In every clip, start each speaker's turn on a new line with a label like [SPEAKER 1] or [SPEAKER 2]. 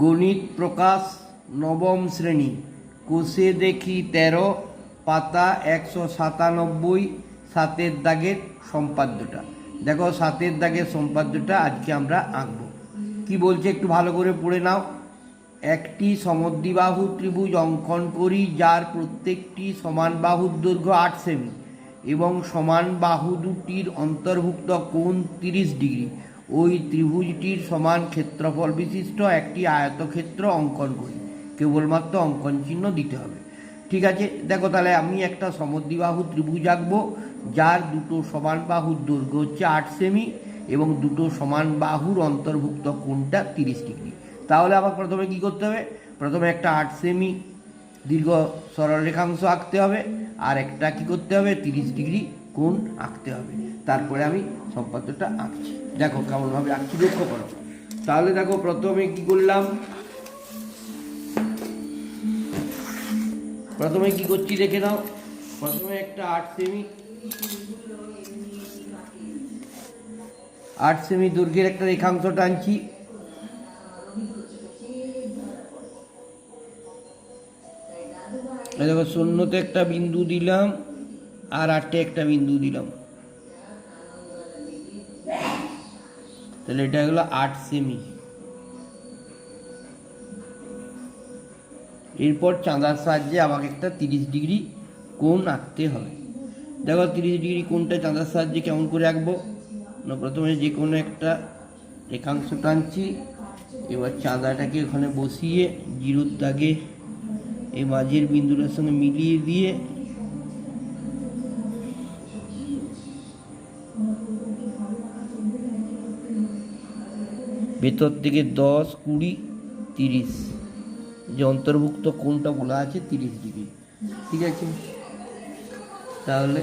[SPEAKER 1] গণিত প্রকাশ নবম শ্রেণি। কোষে দেখি তেরো, পাতা একশো সাতানব্বই, সাতের দাগের সম্পাদ্যটা। দেখো সাতের দাগের সম্পাদ্যটা আজকে আমরা আঁকবো। কি বলছে একটু ভালো করে পড়ে নাও। একটি সমদ্বিবাহু ত্রিভুজ অঙ্কন করি, যার প্রত্যেকটি সমান বাহুর দৈর্ঘ্য আট সেমি এবং সমান বাহু দুটির অন্তর্ভুক্ত কোণ তিরিশ ডিগ্রি। ওই ত্রিভুজটির সমান ক্ষেত্রফল বিশিষ্ট একটি আয়তক্ষেত্র অঙ্কন করি। কেবলমাত্র অঙ্কন চিহ্ন দিতে হবে। ঠিক আছে? দেখো তাহলে আমি একটা সমদ্বিবাহু ত্রিভুজ আঁকবো, যার দুটো সমান বাহুর দৈর্ঘ্য হচ্ছে আট সেমি এবং দুটো সমান বাহুর অন্তর্ভুক্ত কোণটা তিরিশ ডিগ্রি। তাহলে আবার প্রথমে কি করতে হবে? প্রথমে একটা আট সেমি দীর্ঘ সরল রেখাংশ আঁকতে হবে আর একটা কি করতে হবে? তিরিশ ডিগ্রি কোণ আঁকতে হবে। তারপরে আমি সম্পাদ্যটা আঁকছি। দেখো কেমনভাবে আঁকছি, লক্ষ্য করো। তাহলে দেখো প্রথমে কি করলাম? প্রথমে কি করছি দেখে নাও। প্রথমে একটা আট সেমি আট সেমি দৈর্ঘ্যের একটা রেখাংশ টানছি। দেখো শূন্যতে একটা বিন্দু দিলাম আর আটে একটা বিন্দু দিলাম। তাহলে এটা হলো আট সেমি এরপর চাঁদার সাহায্যে আমাকে একটা তিরিশ ডিগ্রি কোণ আঁকতে হবে। দেখো তিরিশ ডিগ্রি কোণটা চাঁদার সাহায্যে কেমন করে আঁকবো? না প্রথমে যে কোনো একটা রেখাংশ টানছি, এবার চাঁদাটাকে ওখানে বসিয়ে জিরোর দাগে এই মাঝের বিন্দুটার সঙ্গে মিলিয়ে দিয়ে ভেতর থেকে দশ, কুড়ি, তিরিশ। যে অন্তর্ভুক্ত কোনটা বলা আছে তিরিশ ডিগ্রি। ঠিক আছে? তাহলে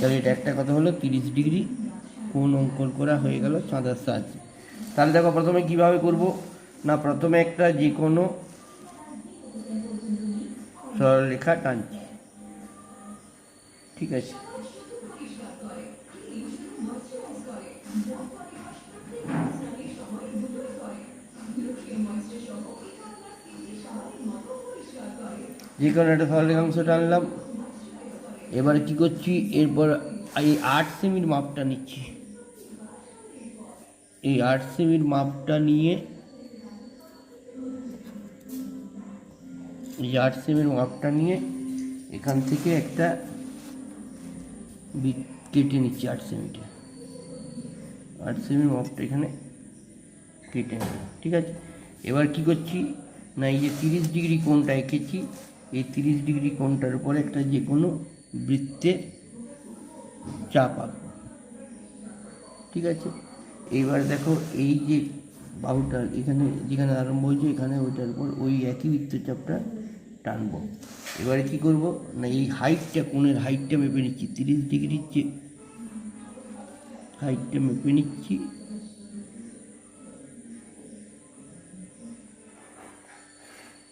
[SPEAKER 1] তাহলে এটা একটা কথা হলো, তিরিশ ডিগ্রি কোন অঙ্কন করা হয়ে গেল চাঁদার সাহায্যে। তাহলে দেখো প্রথমে কীভাবে করব? না, প্রথমে একটা যে কোনো সরলরেখা টানছি। ঠিক আছে। যে কোনো একটা সরলরেখাংশ টানলাম। এবারে কি করছি? এরপর এই আট সেমির মাপটা নিচ্ছি। এই আট সেমির মাপটা নিয়ে এই আট সেমির মাপটা নিয়ে এখান থেকে একটা বি- কেটে নিচ্ছি আট সেমিটা আট সেমির মাপটা এখানে কেটে নিলাম ঠিক আছে? এবার কি করছি? না, এই যে তিরিশ ডিগ্রি কোণটা এঁকেছি, এই তিরিশ ডিগ্রি কোণটার উপর একটা যে কোনো বৃত্তের চাপ আঁকবো, ঠিক আছে? এইবার দেখো, এই যে বাহুটা এখানে যেখানে আরম্ভ হয়েছে, এখানে ওইটার উপর ওই একই বৃত্তচাপটা টানবো। এবারে কি করব? না, এই হাইটটা কোণের হাইটটা মেপে নিচ্ছি। তিরিশ ডিগ্রির যে হাইটটা মেপে নিচ্ছি।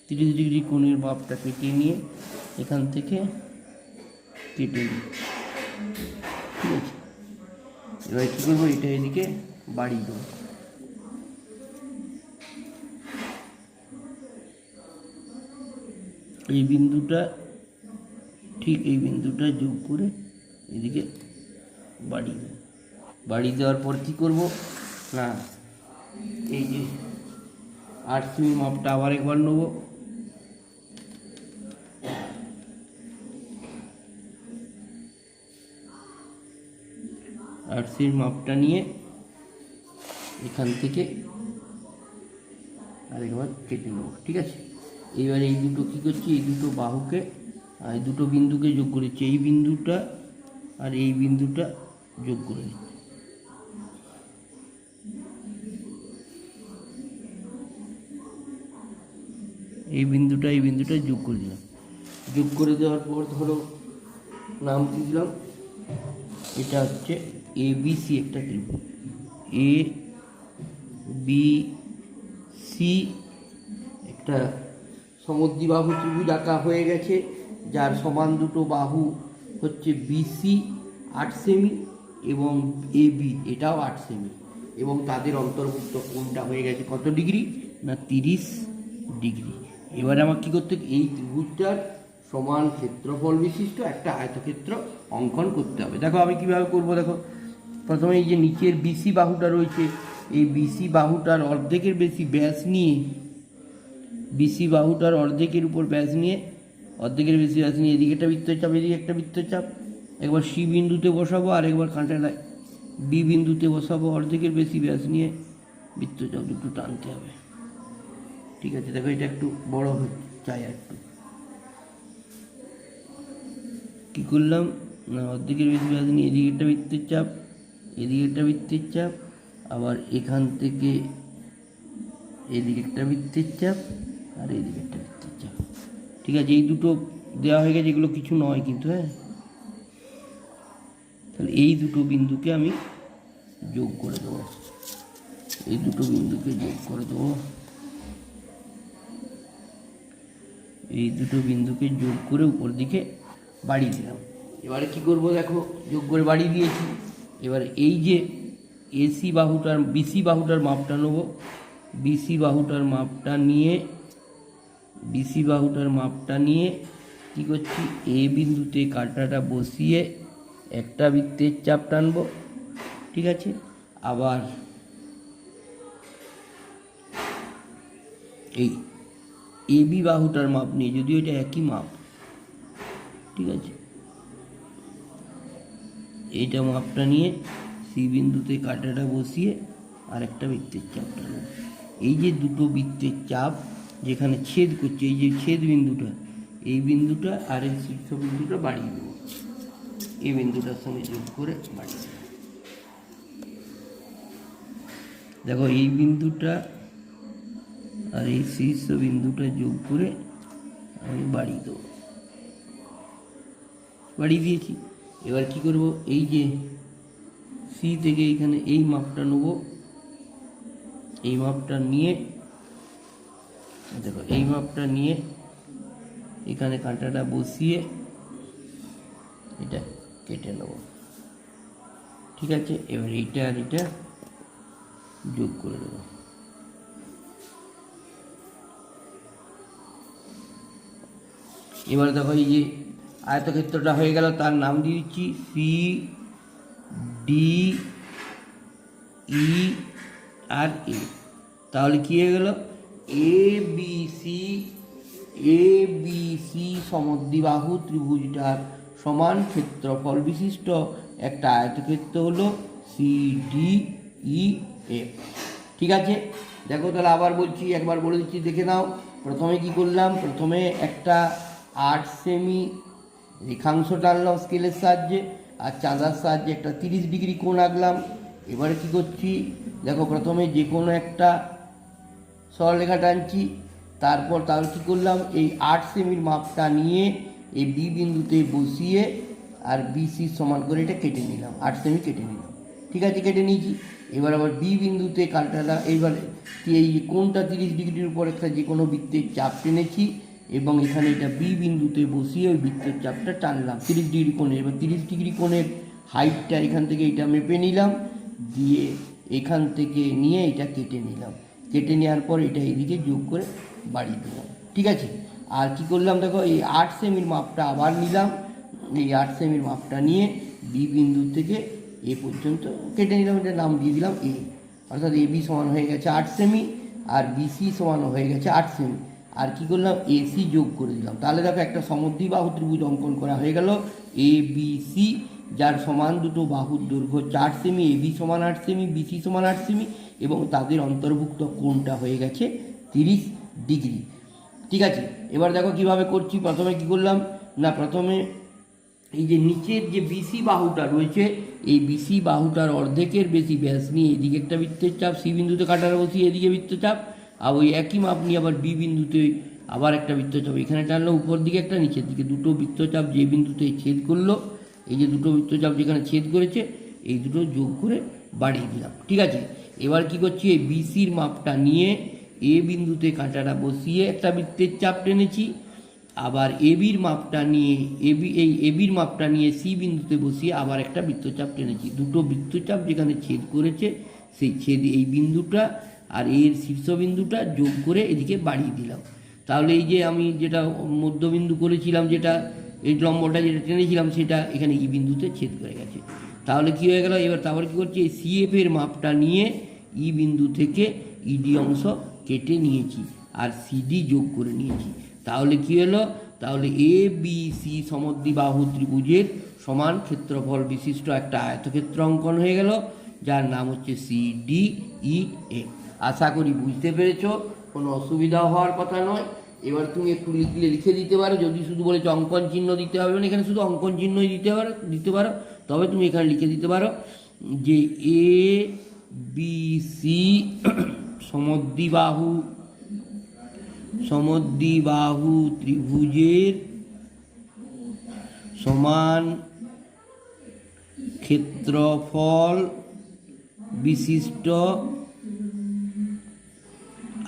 [SPEAKER 1] তিরিশ ডিগ্রি কোণের মাপটা কেটে নিয়ে এখান থেকে কেটে নিই। ঠিক আছে? এবার কী করব? এটা এদিকে বাড়িয়ে দেবো। এই বিন্দুটা, ঠিক এই বিন্দুটা যোগ করে এদিকে বাড়িয়ে দেবো। বাড়িয়ে দেওয়ার পর কী করব? না, এই যে আট সেমি মাপটা আবার একবার নেব। আরসির মাপটা নিয়ে এখান থেকে আরেকবার কেটে নেব, ঠিক আছে? এবার এই দুটো কী করছি? এই দুটো বাহুকে এই দুটো বিন্দুকে যোগ করেছি। এই বিন্দুটা আর এই বিন্দুটা যোগ করে নিচ্ছি। এই বিন্দুটা এই বিন্দুটা যোগ করে দিলাম। যোগ করে দেওয়ার পর ধরো নাম দিলাম? এটা হচ্ছে এ সি একটা ত্রিভুজ। এ বি সি একটা সমদ্বিবাহু ত্রিভুজ আঁকা হয়ে গেছে, যার সমান দুটো বাহু হচ্ছে বিসি আট সেমি এবং এ বি এটাও আট সেমি এবং তাদের অন্তর্ভুক্ত কোনটা হয়ে গেছে কত ডিগ্রি না তিরিশ ডিগ্রি। এবারে আমার কী করতে এই ত্রিভুজটার সমান ক্ষেত্রফল বিশিষ্ট একটা আয়তক্ষেত্র অঙ্কন করতে হবে। দেখো আমি কীভাবে করব দেখো। প্রথমে এই যে নিচের বিসি বাহুটা রয়েছে, এই বিসি বাহুটার অর্ধেকের বেশি ব্যাস নিয়ে বিসি বাহুটার অর্ধেকের উপর ব্যাস নিয়ে, অর্ধেকের বেশি ব্যাস নিয়ে এদিকে একটা বৃত্তচাপ, এদিকে একটা বৃত্তচাপ। একবার সি বিন্দুতে বসাবো, আর একবার কাঁটালায় বি বিন্দুতে বসাবো, অর্ধেকের বেশি ব্যাস নিয়ে বৃত্তচাপ দুটো টানতে হবে। ঠিক আছে, দেখো এটা একটু বড় চাই একটু কী। করলাম? না, অর্ধেকের বেশি ব্যাস নিয়ে এদিকে একটা বৃত্তের চাপ এদিকে একটা বৃত্তের চাপ আবার এখান থেকে এদিকে একটা বৃত্তের চাপ আর বৃত্তের চাপ ঠিক আছে, এই দুটো দেওয়া হয়ে গেছে, এগুলো কিছু নয় কিন্তু হ্যাঁ? তাহলে এই দুটো বিন্দুকে আমি যোগ করে দেবো। এই দুটো বিন্দুকে যোগ করে দেবো। এই দুটো বিন্দুকে যোগ করে উপর দিকে বাড়িয়ে দিলাম। এবারে কি করব দেখো, যোগ করে বাড়িয়ে দিয়েছি। এবারে এই যে এসি বাহুটার, বিসি বাহুটার মাপটা নেব। বিসি বাহুটার মাপটা নিয়ে বিসি বাহুটার মাপটা নিয়ে কি করছি? এ বিন্দুতে কাঁটাটা বসিয়ে একটা বৃত্তের চাপ টানবো, ঠিক আছে? আবার এই এ বি বাহুটার মাপ নিয়ে, যদিও এটা একই মাপ, ঠিক আছে? এইটা মাপটা নিয়ে সি বিন্দুতে কাঁটাটা বসিয়ে আর একটা বৃত্তের চাপ টানবো। এই যে দুটো বৃত্তের চাপ যেখানে ছেদ করছে, এই যে ছেদ বিন্দুটা, এই বিন্দুটা আর এই শীর্ষ বিন্দুটা বাড়িয়ে দেবো। এই বিন্দুটার সঙ্গে যোগ করে বাড়িয়ে দেবো। দেখো, এই বিন্দুটা আর এই শীর্ষ বিন্দুটা যোগ করে আমি বাড়িয়ে দেবো। বাড়িয়ে দিয়েছি। এবার কি করব? এই যে সি থেকে এইখানে এই মাপটা নেব। এই মাপটা নিয়ে দেখো, এই মাপটা নিয়ে এখানে কাঁটাটা বসিয়ে এটা কেটে নেব। ঠিক আছে? এবার এইটা আর এটা যোগ করে দেবো। এবার দেখো, এই যে আয়তক্ষেত্রটা হয়ে গেল, তার নাম দিয়ে দিচ্ছি সি ডি ই আর এ তাহলে কী হয়ে গেল? A B C A B C সমদ্বিবাহু ত্রিভুজটার সমান ক্ষেত্রফল বিশিষ্ট। একটা আয়তক্ষেত্র হলো সি ডি ই এফ ঠিক আছে? দেখো তাহলে আবার বলছি, একবার বলে দিচ্ছি, দেখে নাও। প্রথমে কি করলাম? প্রথমে একটা আট সেমি রেখাংশ টানলাম স্কেলের সাহায্যে, আর চাঁদার সাহায্যে একটা তিরিশ ডিগ্রি কোণ আঁকলাম। এবারে কি করছি? দেখো প্রথমে যে কোনো একটা সরলরেখা টানছি, তারপর তাহলে কী করলাম? এই আট সেমির মাপটা নিয়ে এই বি বিন্দুতে বসিয়ে আর বিসি সমান করে এটা কেটে নিলাম। আট সেমি কেটে নিলাম। ঠিক আছে, কেটে নিয়েছি। এবার আবার বি বিন্দুতে কাঁটাটা এইবারে এই কোনটা তিরিশ ডিগ্রির উপর একটা যে কোনো বৃত্তের চাপ টেনেছি এবং এখানে এটা বি বিন্দুতে বসিয়ে ওই বৃত্তের চাপটা টানলাম। তিরিশ ডিগ্রি কোণে এবার তিরিশ ডিগ্রি কোণের হাইটটা এখান থেকে এটা মেপে নিলাম, দিয়ে এখান থেকে নিয়ে এটা কেটে নিলাম। কেটে নেওয়ার পর এটা এদিকে যোগ করে বাড়িয়ে দিলাম ঠিক আছে? আর কি করলাম দেখো, এই আট সেমির মাপটা আবার নিলাম। এই আট সেমির মাপটা নিয়ে বি বিন্দু থেকে এ পর্যন্ত কেটে নিলাম এটা নাম দিয়ে দিলাম এ। অর্থাৎ এ বি সমান হয়ে গেছে আট সেমি আর বিসি সমান হয়ে গেছে আট সেমি। আর কি করলাম? এসি যোগ করে দিলাম। তাহলে দেখো একটা সমদ্বিবাহু ত্রিভুজ অঙ্কন করা হয়ে গেল। এ, বি, সি, যার সমান দুটো বাহুর দৈর্ঘ্য চার সেমি, এ বি সমান আট সেমি বিসি সমান আট সেমি এবং তাদের অন্তর্ভুক্ত কোণটা হয়ে গেছে তিরিশ ডিগ্রি। ঠিক আছে? এবার দেখো কীভাবে করছি। প্রথমে কি করলাম? না, প্রথমে এই যে নিচের যে বিসি বাহুটা রয়েছে, এই বিসি বাহুটার অর্ধেকের বেশি ব্যাস নিয়ে এদিকে একটা বৃত্তের চাপ সি বিন্দুতে কাটার বসি, এদিকে বৃত্তচাপ আর ওই একই মাপ নিয়ে আবার বি বিন্দুতে আবার একটা বৃত্তচাপ এখানে টানলো, উপর দিকে একটা, নিচের দিকে দুটো বৃত্তচাপ যে বিন্দুতে ছেদ করল, এই যে দুটো বৃত্তচাপ যেখানে ছেদ করেছে, এই দুটো যোগ করে বাড়িয়ে দিলাম। ঠিক আছে? এবার কি করছি? এই বিসির মাপটা নিয়ে এ বিন্দুতে কাঁটাটা বসিয়ে একটা বৃত্তের চাপ টেনেছি। আবার এবির মাপটা নিয়ে এবি এই এবির মাপটা নিয়ে সি বিন্দুতে বসিয়ে আবার একটা বৃত্তচাপ টেনেছি। দুটো বৃত্তচাপ যেখানে ছেদ করেছে, সেই ছেদ এই বিন্দুটা আর এর শীর্ষবিন্দুটা যোগ করে এদিকে বাড়িয়ে দিলাম। তাহলে এই যে আমি যেটা মধ্যবিন্দু করেছিলাম, যেটা এই লম্বটা যেটা টেনেছিলাম, সেটা এখানে ই বিন্দুতে ছেদ করে গেছে। তাহলে কি হয়ে গেল? এবার তারপর কী করছি? এই সিএফ এর মাপটা নিয়ে ই বিন্দু থেকে ইডি অংশ কেটে নিয়েছি আর সিডি যোগ করে নিয়েছি। তাহলে কি হলো? তাহলে এ বি সি সমদ্বিবাহু ত্রিভুজের সমান ক্ষেত্রফল বিশিষ্ট একটা আয়তক্ষেত্র অঙ্কন হয়ে গেল, যার নাম হচ্ছে সি ডি ই এফ আশা করি বুঝতে পেরেছ? কোনো অসুবিধা হওয়ার কথা নয়। এবার তুমি একটু লিখলে লিখে দিতে পারো। যদি শুধু বলেছ অঙ্কন চিহ্ন দিতে হবে না এখানে শুধু অঙ্কন চিহ্নই দিতে পারো দিতে পারো। তবে তুমি এখানে লিখে দিতে পারো যে এ বি সি সমদ্বিবাহু সমদ্বিবাহু ত্রিভুজের সমান ক্ষেত্রফল বিশিষ্ট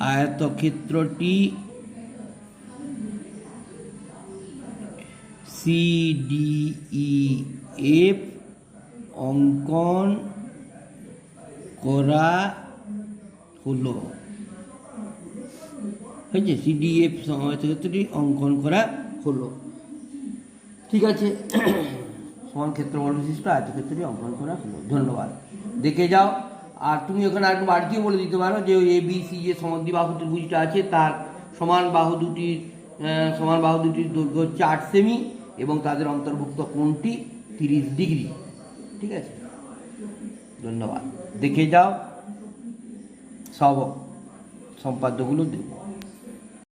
[SPEAKER 1] আয়তক্ষেত্রটি সিডিইএফ অঙ্কন করা হলো। হয়েছে? সিডিএফ আয়তক্ষেত্রটি অঙ্কন করা হলো। ঠিক আছে? সমান ক্ষেত্রফল বিশিষ্ট আয়তক্ষেত্রটি অঙ্কন করা হলো। ধন্যবাদ। দেখে যাও। আর তুমি ওখানে আর একটু বাড়তিও বলে দিতে পারো যে এ বি সি যে সমদ্বি বাহু ত্রিভুজটা আছে, তার সমান বাহু দুটির সমান বাহু দুটির দৈর্ঘ্য হচ্ছে আট সেমি এবং তাদের অন্তর্ভুক্ত কোণটি তিরিশ ডিগ্রি। ঠিক আছে? ধন্যবাদ। দেখে যাও। সব সম্পাদ্যগুলো দেবো